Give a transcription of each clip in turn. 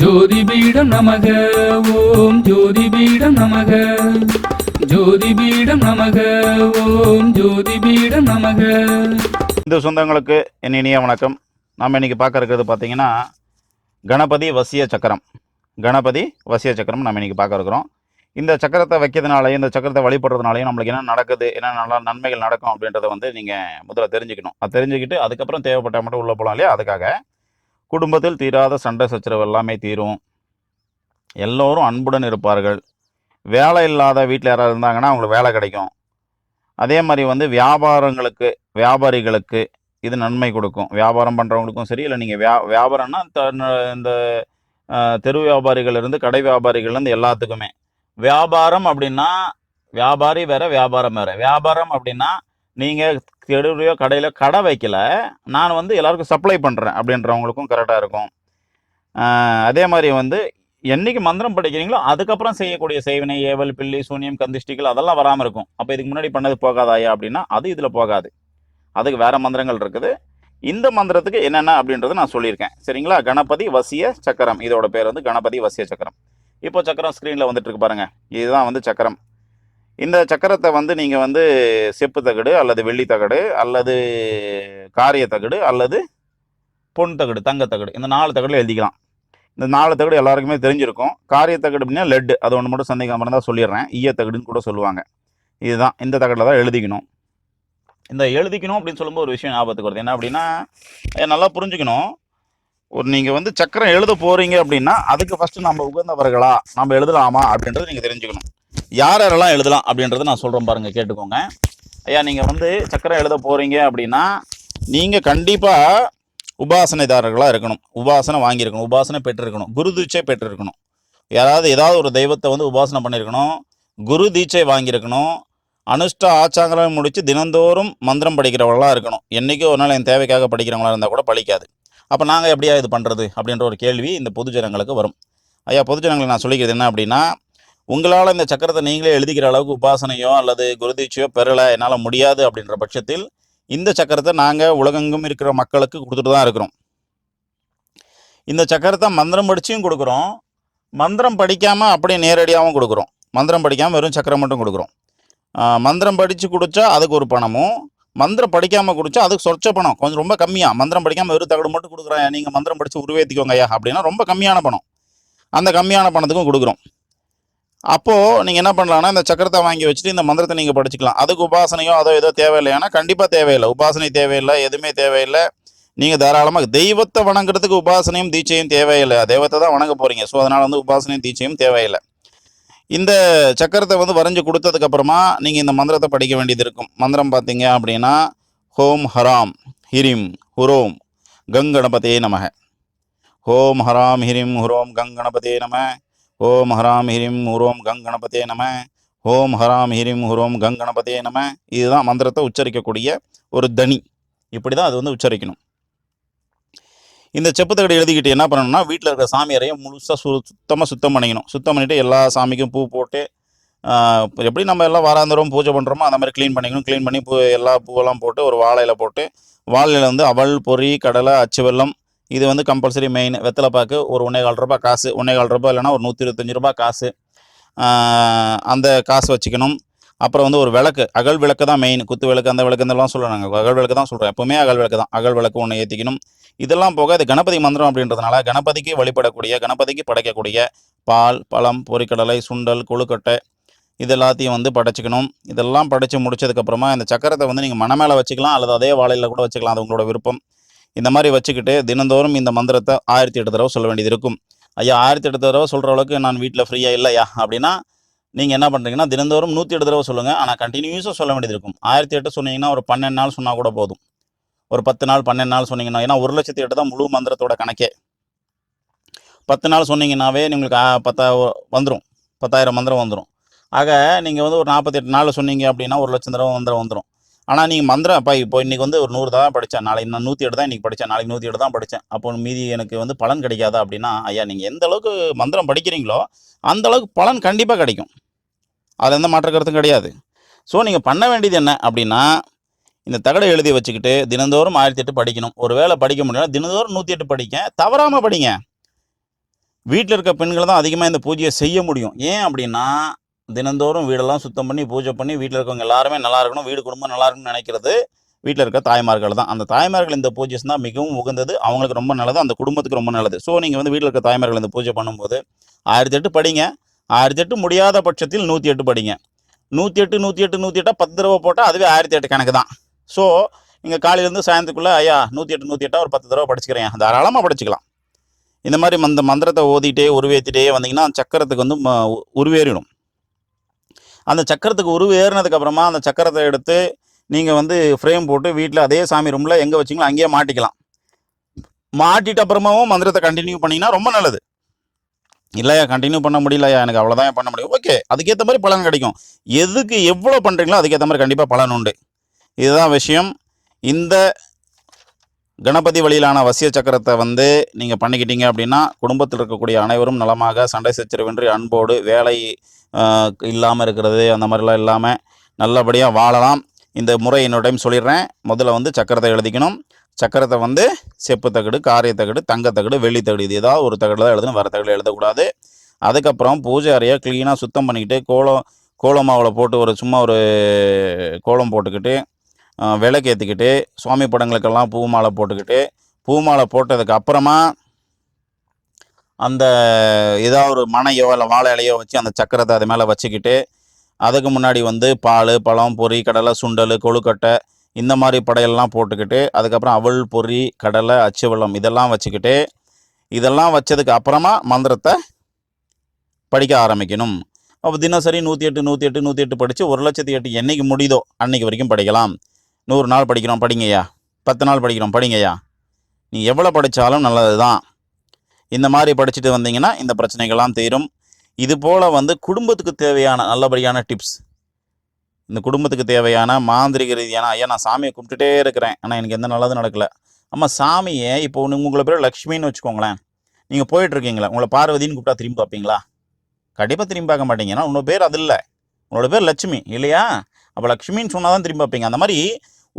ஜோதிபீடம் நமக ஓம் ஜோதிபீடம் நமக. ஜோதிபீடம் நமக ஓம் ஜோதிபீடம் நமக. இந்த சொந்தங்களுக்கு என் இனிய வணக்கம். நாம் இன்னைக்கு பார்க்க இருக்கிறது பார்த்தீங்கன்னா கணபதி வசிய சக்கரம். கணபதி வசிய சக்கரம் நம்ம இன்னைக்கு பார்க்க இருக்கிறோம். இந்த சக்கரத்தை வைக்கிறதுனாலையும் இந்த சக்கரத்தை வழிபடுறதுனாலையும் நம்மளுக்கு என்ன நடக்குது என்ன நல்லா நன்மைகள் நடக்கும் அப்படின்றத வந்து நீங்கள் முதல்ல தெரிஞ்சுக்கணும். அது தெரிஞ்சுக்கிட்டு அதுக்கப்புறம் தேவைப்பட்டால் மட்டும் உள்ளே போகலாம் இல்லையா? அதுக்காக குடும்பத்தில் தீராத சண்டை சச்சரவு எல்லாமே தீரும். எல்லோரும் அன்புடன் இருப்பார்கள். வேலை இல்லாத வீட்டில் யாராவது இருந்தாங்கன்னா அவங்களுக்கு வேலை கிடைக்கும். அதே மாதிரி வந்து வியாபாரங்களுக்கு வியாபாரிகளுக்கு இது நன்மை கொடுக்கும். வியாபாரம் பண்ணுறவங்களுக்கும் சரி இல்லை நீங்கள் வியா வியாபாரம்னா இந்த தெரு வியாபாரிகள்லேருந்து கடை வியாபாரிகள்லேருந்து எல்லாத்துக்குமே. வியாபாரம் அப்படின்னா வியாபாரி வேறு வியாபாரம் வேறு. வியாபாரம் அப்படின்னா நீங்கள் தெருவிலையோ கடையில் கடை வைக்கல. நான் வந்து எல்லாருக்கும் சப்ளை பண்ணுறேன் அப்படின்றவங்களுக்கும் கரெக்டாக இருக்கும். அதே மாதிரி வந்து என்னைக்கு மந்திரம் படிக்கிறீங்களோ அதுக்கப்புறம் செய்யக்கூடிய செய்வினை ஏவல் பில்லி சூனியம் கந்திஷ்டிகள் அதெல்லாம் வராமல் இருக்கும். அப்போ இதுக்கு முன்னாடி பண்ணது போகாதாயா அப்படின்னா அது இதில் போகாது. அதுக்கு வேறு மந்திரங்கள் இருக்குது. இந்த மந்திரத்துக்கு என்னென்ன அப்படின்றத நான் சொல்லியிருக்கேன். சரிங்களா? கணபதி வசிய சக்கரம். இதோட பேர் வந்து கணபதி வசிய சக்கரம். இப்போ சக்கரம் ஸ்க்ரீனில் வந்துட்டு இருக்கு இதுதான் வந்து சக்கரம். இந்த சக்கரத்தை வந்து நீங்கள் வந்து செப்பு தகடு அல்லது வெள்ளி தகடு அல்லது காரிய தகடு அல்லது பொன் தகடு தங்க தகடு இந்த நாலு தகடுல எழுதிக்கலாம். இந்த நாலு தகடு எல்லாருக்குமே தெரிஞ்சிருக்கும். காரிய தகடு அப்படின்னா லெட் அது ஒன்று மட்டும் சந்தேகம் இருந்தால் சொல்லிடுறேன். ஈய தகடுன்னு கூட சொல்லுவாங்க. இதுதான் இந்த தகடில் தான் எழுதிக்கணும். இந்த எழுதிக்கணும் அப்படின்னு சொல்லும்போது ஒரு விஷயம் ஞாபகத்துக்கு வருது. என்ன அப்படின்னா நல்லா புரிஞ்சுக்கணும். ஒரு நீங்கள் வந்து சக்கரம் எழுத போகிறீங்க அப்படின்னா அதுக்கு ஃபஸ்ட்டு நம்ம உகந்தவர்களா? நம்ம எழுதலாமா அப்படின்றத நீங்கள் தெரிஞ்சுக்கணும். யார் யாரெல்லாம் எழுதலாம் அப்படின்றத நான் சொல்கிறேன் பாருங்கள் கேட்டுக்கோங்க. ஐயா நீங்கள் வந்து சக்கரம் எழுத போகிறீங்க அப்படின்னா நீங்கள் கண்டிப்பாக உபாசனைதாரர்களாக இருக்கணும். உபாசனை வாங்கியிருக்கணும். உபாசனை பெற்றிருக்கணும். குரு தீட்சை பெற்றிருக்கணும். யாராவது ஏதாவது ஒரு தெய்வத்தை வந்து உபாசனை பண்ணியிருக்கணும். குரு தீட்சை வாங்கியிருக்கணும். அனுஷ்ட ஆச்சாரம் முடித்து தினந்தோறும் மந்திரம் படிக்கிறவங்களா இருக்கணும். என்றைக்கோ ஒரு நாள் என் தேவைக்காக படிக்கிறவங்களா இருந்தால் கூட பழிக்காது. அப்போ நாங்கள் எப்படியா இது பண்ணுறது அப்படின்ற ஒரு கேள்வி இந்த பொதுஜனங்களுக்கு வரும். ஐயா பொதுஜனங்களுக்கு நான் சொல்லிக்கிறது என்ன அப்படின்னா உங்களால் இந்த சக்கரத்தை நீங்களே எழுதிக்கிற அளவுக்கு உபாசனையோ அல்லது குருதீட்சையோ பெறலை என்னால் முடியாது அப்படின்ற பட்சத்தில் இந்த சக்கரத்தை நாங்கள் உலகெங்கும் இருக்கிற மக்களுக்கு கொடுத்துட்டு தான் இருக்கிறோம். இந்த சக்கரத்தை மந்திரம் படிச்சியும் கொடுக்குறோம். மந்திரம் படிக்காமல் அப்படியே நேரடியாகவும் கொடுக்குறோம். மந்திரம் படிக்காமல் வெறும் சக்கரம் மட்டும் கொடுக்குறோம். மந்திரம் படித்து கொடுத்தா அதுக்கு ஒரு பணமும். மந்திரம் படிக்காமல் குடிச்சா அதுக்கு சொச்ச பணம். கொஞ்சம் ரொம்ப கம்மியாக மந்திரம் படிக்காமல் வெறும் தகடு மட்டும் கொடுக்குறேன் நீங்கள் மந்திரம் படித்து உருவேற்றிக்கோங்க ஐயா அப்படின்னா ரொம்ப கம்மியான பணம். அந்த கம்மியான பணத்துக்கும் கொடுக்குறோம். அப்போது நீங்கள் என்ன பண்ணலான்னா இந்த சக்கரத்தை வாங்கி வச்சுட்டு இந்த மந்திரத்தை நீங்கள் படிச்சுக்கலாம். அதுக்கு உபாசனையோ அதோ ஏதோ தேவையில்லையானா கண்டிப்பாக தேவையில்லை. உபாசனை தேவையில்லை எதுவுமே தேவையில்லை. நீங்கள் தாராளமாக தெய்வத்தை வணங்குறதுக்கு உபாசனையும் தீட்சையும் தேவையில்லை. தெய்வத்தை தான் வணங்க போகிறீங்க ஸோ அதனால் வந்து உபாசனையும் தீட்சையும் தேவையில்லை. இந்த சக்கரத்தை வந்து வரைஞ்சி கொடுத்ததுக்கப்புறமா நீங்கள் இந்த மந்திரத்தை படிக்க வேண்டியது இருக்கும். மந்திரம் பார்த்தீங்க அப்படின்னா ஹோம் ஹராம் ஹிரிம் ஹுரோம் கங்கணபதே நமக. ஹோம் ஹராம் ஹிரிம் ஹுரோம் கங்கணபதே நம. ஓம் ஹராம் ஹிரிம் ஹுரோம் கங்கணபதே நம. ஓம் ஹராம் ஹிரிம் ஹுரோம் கங்கணபதே நம. இதுதான் மந்திரத்தை உச்சரிக்கக்கூடிய ஒரு தனி. இப்படி தான் அது வந்து உச்சரிக்கணும். இந்த செப்பு எழுதிக்கிட்டு என்ன பண்ணணும்னா வீட்டில் இருக்கிற சாமியாரையும் முழுசாக சு சுத்தமாக சுத்தம் பண்ணிக்கணும். சுத்தம் பண்ணிவிட்டு எல்லா சாமிக்கும் பூ போட்டு எப்படி நம்ம எல்லாம் வாராந்தரம் பூஜை பண்ணுறோமோ அந்த மாதிரி க்ளீன் பண்ணிக்கணும். க்ளீன் பண்ணி பூ எல்லா பூவெல்லாம் போட்டு ஒரு வாழையில் போட்டு வாழையில் வந்து அவல் பொரி கடலை அச்சு வெள்ளம் இது வந்து கம்பல்சரி மெயின் வெத்தலைப்பாக்கு ஒரு ஒன்றே கால் ரூபாய் காசு. ஒன்றே கால் ரூபாய் இல்லைன்னா ஒரு நூற்றி இருபத்தஞ்சி ரூபாய் காசு. அந்த காசு வச்சுக்கணும். அப்புறம் வந்து ஒரு விளக்கு. அகல் விளக்கு தான் மெயின் குத்து விளக்கு அந்த விளக்கு இதெல்லாம் சொல்கிறாங்க அகல் விளக்கு தான் சொல்கிறேன் எப்போவுமே அகல் விளக்கு தான். அகல் விளக்கு ஒன்று ஏற்றிக்கணும் இதெல்லாம் போக இது கணபதி மந்திரம் அப்படின்றதுனால கணபதிக்கு வழிபடக்கூடிய கணபதிக்கு படைக்கக்கூடிய பால் பழம் பொரிக்கடலை சுண்டல் கொழுக்கட்டை இது எல்லாத்தையும் வந்து படைச்சிக்கணும். இதெல்லாம் படைச்சு முடிச்சதுக்கப்புறமா இந்த சக்கரத்தை வந்து நீங்கள் மன மேலே வச்சுக்கலாம். அல்லது அதே வாழையில் கூட வச்சுக்கலாம். அது உங்களோட விருப்பம். இந்த மாதிரி வச்சுக்கிட்டு தினந்தோறும் இந்த மந்திரத்தை ஆயிரத்தி எட்டு தடவை சொல்ல வேண்டியது இருக்கும் ஐயா ஆயிரத்தி எட்டு தடவை சொல்கிற அளவுக்கு நான் வீட்டில் ஃப்ரீயாக இல்லையா? அப்படின்னா நீங்கள் என்ன பண்ணுறீங்கன்னா தினந்தோறும் நூற்றி எட்டு தடவை சொல்லுங்கள் ஆனால் கண்டினியூஸாக சொல்ல வேண்டியது இருக்கும் ஆயிரத்தி எட்டு சொன்னீங்கன்னா ஒரு பன்னெண்டு நாள் சொன்னால் கூட போதும். ஒரு பத்து நாள் பன்னெண்டு நாள் சொன்னீங்கன்னா ஏன்னா ஒரு லட்சத்தி எட்டு தான் முழு மந்திரத்தோட கணக்கே. பத்து நாள் சொன்னீங்கன்னாவே உங்களுக்கு பத்தா வந்துடும் பத்தாயிரம் மந்திரம் வந்துடும் ஆக நீங்கள் வந்து ஒரு நாற்பத்தெட்டு நாள் சொன்னீங்க அப்படின்னா ஒரு லட்சம் தடவை மந்திரம் வந்துடும் ஆனால் நீங்கள் மந்திரம் அப்போ இப்போ இன்றைக்கி வந்து ஒரு நூறு தான் படித்தேன் நாளைக்கு நான் நூற்றி எட்டு தான் இன்றைக்கி படித்தேன் நாளைக்கு நூற்றி எட்டு தான் படித்தேன் அப்போ மீதி எனக்கு வந்து பலன் கிடைக்காதா அப்படின்னா ஐயா நீங்கள் எந்த அளவுக்கு மந்திரம் படிக்கிறீங்களோ அந்த அளவுக்கு பலன் கண்டிப்பாக கிடைக்கும். அதில் எந்த மாற்ற கருத்தும் கிடையாது. ஸோ நீங்கள் பண்ண வேண்டியது என்ன அப்படின்னா இந்த தகடை எழுதி வச்சுக்கிட்டு தினந்தோறும் ஆயிரத்தி எட்டு படிக்கணும். ஒரு வேளை படிக்க முடியல தினந்தோறும் நூற்றி எட்டு படிக்க தவறாமல் படிங்க. வீட்டில் இருக்க பெண்கள் தான் அதிகமாக இந்த பூஜையை செய்ய முடியும். ஏன் அப்படின்னா தினந்தோறும் வீடெல்லாம் சுத்தம் பண்ணி பூஜை பண்ணி வீட்டில் இருக்கவங்க எல்லாருமே நல்லா இருக்கணும் வீடு குடும்பம் நல்லா இருக்கணும்னு நினைக்கிறது வீட்டில் இருக்க தாய்மார்கள் தான். அந்த தாய்மார்கள் இந்த பூஜை தான் மிகவும் உகந்தது அவங்களுக்கு ரொம்ப நல்லது அந்த குடும்பத்துக்கு ரொம்ப நல்லது. ஸோ நீங்கள் வந்து வீட்டில் இருக்க தாய்மார்கள் இந்த பூஜை பண்ணும்போது ஆயிரத்தி எட்டு படிங்க. ஆயிரத்தி எட்டு முடியாத பட்சத்தில் நூற்றி எட்டு படிங்க. நூற்றி எட்டு நூற்றி எட்டு நூற்றி எட்டாக பத்து தடவை போட்டால் அதுவே ஆயிரத்தி எட்டு கணக்கு தான். ஸோ நீங்கள் காலையிலேருந்து சாயந்தரத்துக்குள்ளே ஐயா நூற்றி எட்டு நூற்றி எட்டாக ஒரு பத்து தடவை படிச்சுக்கிறேன். தாராளமாக படிச்சுக்கலாம். இந்த மாதிரி மந்த மந்திரத்தை ஓதிட்டே உருவேற்றிட்டே வந்தீங்கன்னா சக்கரத்துக்கு வந்து உருவேறிடும். அந்த சக்கரத்துக்கு உருவு ஏறினதுக்கப்புறமா அந்த சக்கரத்தை எடுத்து நீங்கள் வந்து ஃப்ரேம் போட்டு வீட்டில் அதே சாமி ரூமில் எங்கே வச்சிங்களோ அங்கேயே மாட்டிக்கலாம். மாட்டிட்ட அப்புறமாவும் மந்திரத்தை கண்டினியூ பண்ணிங்கன்னா ரொம்ப நல்லது. இல்லையா கண்டினியூ பண்ண முடியலையா? எனக்கு அவ்வளோதான் பண்ண முடியும். ஓகே அதுக்கேற்ற மாதிரி பலன் கிடைக்கும். எதுக்கு எவ்வளோ பண்ணுறீங்களோ அதுக்கேற்ற மாதிரி கண்டிப்பாக பலன் உண்டு. இதுதான் விஷயம். இந்த கணபதி வழியிலான வசிய சக்கரத்தை வந்து நீங்கள் பண்ணிக்கிட்டீங்க அப்படின்னா குடும்பத்தில் இருக்கக்கூடிய அனைவரும் நலமாக சண்டை சச்சரவின்றி அன்போடு வேலை இல்லாமல் இருக்கிறது அந்த மாதிரிலாம் இல்லாமல் நல்லபடியாக வாழலாம். இந்த முறை இன்னொரு டைம் சொல்லிடுறேன். முதல்ல வந்து சக்கரத்தை எழுதிக்கணும். சக்கரத்தை வந்து செப்பு தகடு காரிய தகடு தங்க தகடு வெள்ளி தகடு இது ஏதாவது ஒரு தகடு தான் எழுதணும். வர தகடு எழுதக்கூடாது. அதுக்கப்புறம் பூஜை அறையை க்ளீனாக சுத்தம் பண்ணிக்கிட்டு கோலம் கோலம் மாவில் போட்டு ஒரு சும்மா ஒரு கோலம் போட்டுக்கிட்டு விளக்கேற்றிக்கிட்டு சுவாமி படங்களுக்கெல்லாம் பூ மாலை போட்டுக்கிட்டு பூ மாலை போட்டதுக்கு அப்புறமா அந்த ஏதாவது ஒரு மனையோ இல்லை வாழை இலையோ வச்சு அந்த சக்கரத்தை அது மேலே வச்சுக்கிட்டு அதுக்கு முன்னாடி வந்து பால் பழம் பொரி கடலை சுண்டல் கொழுக்கட்டை இந்த மாதிரி படையெல்லாம் போட்டுக்கிட்டு அதுக்கப்புறம் அவள் பொறி கடலை அச்சு இதெல்லாம் வச்சுக்கிட்டு இதெல்லாம் வச்சதுக்கு அப்புறமா மந்திரத்தை படிக்க ஆரம்பிக்கணும். அப்போ தினசரி நூற்றி எட்டு நூற்றி எட்டு நூற்றி எட்டு படித்து ஒரு லட்சத்தி எட்டு என்றைக்கு முடியுதோ அன்னைக்கு வரைக்கும் படிக்கலாம். நூறு நாள் படிக்கிறோம் படிங்கய்யா. பத்து நாள் படிக்கிறோம் படிங்கய்யா. நீ எவ்வளோ படித்தாலும் நல்லது தான் இந்த மாதிரி படிச்சுட்டு வந்தீங்கன்னா இந்த பிரச்சனைகள்லாம் தீரும். இது போல் வந்து குடும்பத்துக்கு தேவையான நல்லபடியான டிப்ஸ் இந்த குடும்பத்துக்கு தேவையான மாந்திரிக ரீதியான ஐயா நான் சாமியை கும்பிட்டுட்டே இருக்கிறேன். ஆனால் எனக்கு எந்த நல்லதும் நடக்கல. ஆமாம் சாமியை இப்போ ஒன்று உங்களை பேர் லக்ஷ்மின்னு வச்சுக்கோங்களேன். நீங்கள் போயிட்டுருக்கீங்களா உங்களை பார்வதின்னு கூப்பிட்டா திரும்பி பார்ப்பீங்களா? கண்டிப்பாக திரும்பி பார்க்க மாட்டீங்க. ஏன்னா உன்னோட பேர் அது இல்லை உங்களோட பேர் லட்சுமி இல்லையா? அப்போ லக்ஷ்மின்னு சொன்னால் தான் திரும்பி பார்ப்பீங்க. அந்த மாதிரி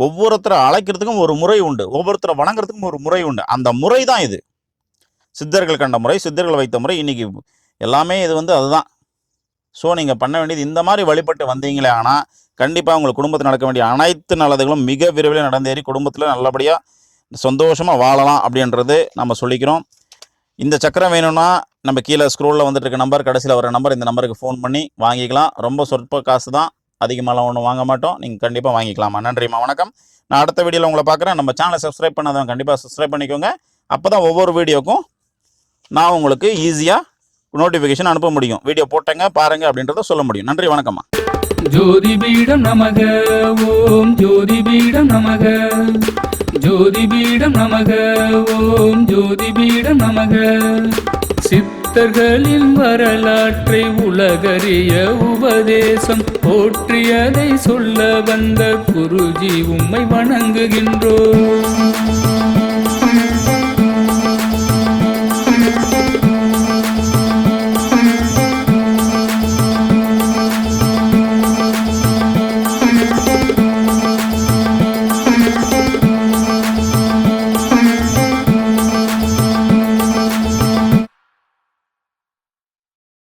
ஒவ்வொருத்தரை அழைக்கிறதுக்கும் ஒரு முறை உண்டு. ஒவ்வொருத்தரை வணங்குறதுக்கும் ஒரு முறை உண்டு. அந்த முறை தான் இது. சித்தர்கள் கண்ட முறை சித்தர்கள் வைத்த முறை. இன்னைக்கு எல்லாமே இது வந்து அதுதான். ஸோ நீங்கள் பண்ண வேண்டியது இந்த மாதிரி வழிபட்டு வந்தீங்களே ஆனால் கண்டிப்பாக உங்கள் குடும்பத்தில் நடக்க வேண்டிய அனைத்து நல்லதுகளும் மிக விரைவில் நடந்தேறி குடும்பத்தில் நல்லபடியாக சந்தோஷமாக வாழலாம் அப்படின்றது நம்ம சொல்லிக்கிறோம். இந்த சக்கரம் வேணும்னா நம்ம கீழே ஸ்க்ரோலில் வந்துட்டு இருக்க நம்பர் கடைசியில் வர நம்பர் இந்த நம்பருக்கு ஃபோன் பண்ணி வாங்கிக்கலாம். ரொம்ப சொற்ப காசு தான். அதிகமாகலாம் ஒன்றும் வாங்க மாட்டோம். நீங்கள் கண்டிப்பாக வாங்கிக்கலாமா? நன்றிம்மா. வணக்கம். நான் அடுத்த வீடியோவில் உங்களை பார்க்குறேன். நம்ம சேனலை சப்ஸ்கிரைப் பண்ணாதவங்க கண்டிப்பாக சப்ஸ்கிரைப் பண்ணிக்கோங்க. அப்போ தான் ஒவ்வொரு வீடியோக்கும் நான் உங்களுக்கு ஈஸியாக நோட்டிஃபிகேஷன் அனுப்ப முடியும். வீடியோ போட்டேங்க பாருங்க அப்படின்றத சொல்ல முடியும். நன்றி வணக்கம்மா. ஜோதிபீடம் நமக. ஓம் ஜோதிபீடம் நமக. ஜோதிபீடம் நமக. ஓம் ஜோதிபீடம் நமக. பக்தர்களின் வரலாற்றை உலகறிய உபதேசம் போற்றியதை சொல்ல வந்த குருஜி உம்மை வணங்குகின்றோம்.